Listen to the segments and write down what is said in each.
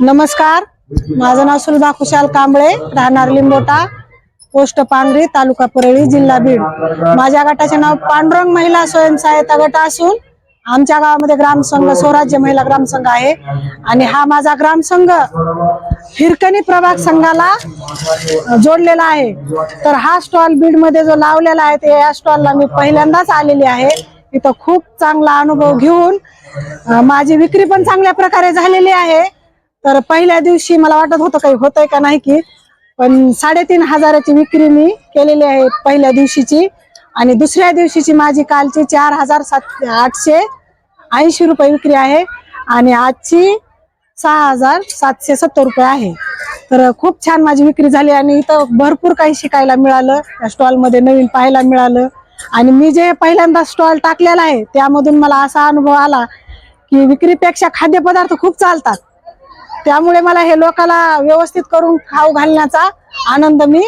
नमस्कार. माझं नाव सुलभा खुशाल कांबळे राहणार लिंबोटा पोस्ट पांगरी तालुका परळी जिल्हा बीड. माझ्या गटाचे नाव पांडुरंग महिला स्वयंसहायता गट असून आमच्या गावामध्ये ग्रामसंघ स्वराज्य महिला ग्रामसंघ आहे. आणि हा माझा ग्रामसंघ हिरकणी प्रभाग संघाला जोडलेला आहे. तर हा स्टॉल बीडमध्ये जो लावलेला आहे ते या स्टॉलला मी पहिल्यांदाच आलेली आहे. इथं खूप चांगला अनुभव घेऊन माझी विक्री पण चांगल्या प्रकारे झालेली आहे. तर पहिल्या दिवशी मला वाटत होतं काही होतंय का नाही की पण साडेतीन हजाराची विक्री मी केलेली आहे पहिल्या दिवशीची. आणि दुसऱ्या दिवशीची माझी कालची चार हजार सात आठशे ऐंशी रुपये विक्री आहे. आणि आजची सहा हजार सातशे सत्तर रुपये आहे. तर खूप छान माझी विक्री झाली आणि इथं भरपूर काही शिकायला मिळालं. या स्टॉलमध्ये नवीन पाहायला मिळालं. आणि मी जे पहिल्यांदा स्टॉल टाकलेला आहे त्यामधून मला असा अनुभव आला की विक्रीपेक्षा खाद्यपदार्थ खूप चालतात. त्यामुळे मला हे लोकाला व्यवस्थित करून खाऊ घालण्याचा आनंद मी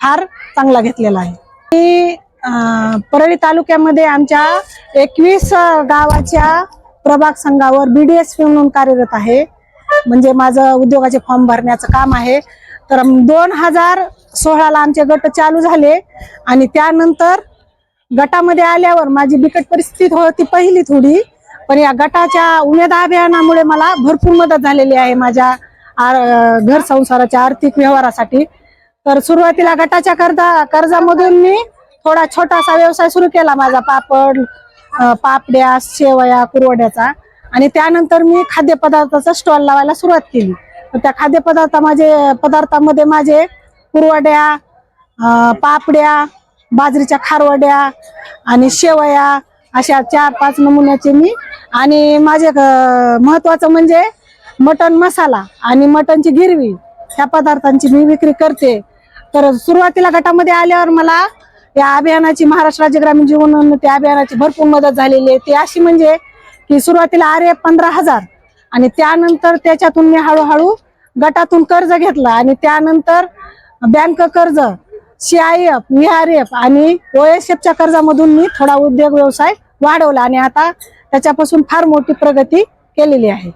फार चांगला घेतलेला आहे. मी परळी तालुक्यामध्ये आमच्या एकवीस गावाच्या प्रभाग संघावर बी डी एस म्हणून कार्यरत आहे. म्हणजे माझं उद्योगाचे फॉर्म भरण्याचं काम आहे. तर दोन हजार सोळाला आमचे गट चालू झाले आणि त्यानंतर गटामध्ये आल्यावर माझी बिकट परिस्थिती होती पहिली थोडी. पण या गटाच्या उमेद अभियानामुळे मला भरपूर मदत झालेली आहे माझ्या घर संसाराच्या आर्थिक व्यवहारासाठी. तर सुरुवातीला गटाच्या कर्जा कर्जामधून मी थोडा छोटासा व्यवसाय सुरू केला माझा पापड पापड्या शेवया कुरवड्याचा. आणि त्यानंतर मी खाद्यपदार्थाचा स्टॉल लावायला सुरुवात केली. तर त्या खाद्यपदार्थ माझे पदार्थामध्ये माझे कुरवड्या पापड्या बाजरीच्या खारवड्या आणि शेवया अशा चार पाच नमुन्याचे मी आणि माझे महत्वाचं म्हणजे मटन मसाला आणि मटनची गिरवी. ह्या पदार्थांची मी विक्री करते. तर सुरुवातीला गटामध्ये आल्यावर मला या अभियानाची महाराष्ट्र राज्य ग्रामीण जीवन उन्नती अभियानाची भरपूर मदत झालेली आहे. ती अशी म्हणजे की सुरुवातीला आरे पंधरा हजार आणि त्यानंतर त्याच्यातून मी हळूहळू गटातून कर्ज घेतलं आणि त्यानंतर बँक कर्ज सीआयएफ व्हीआरएफ आणि ओएसएफच्या कर्जामधून मी थोडा उद्योग व्यवसाय वाढवला आणि आता त्याच्यापासून फार मोठी प्रगती केलेली आहे.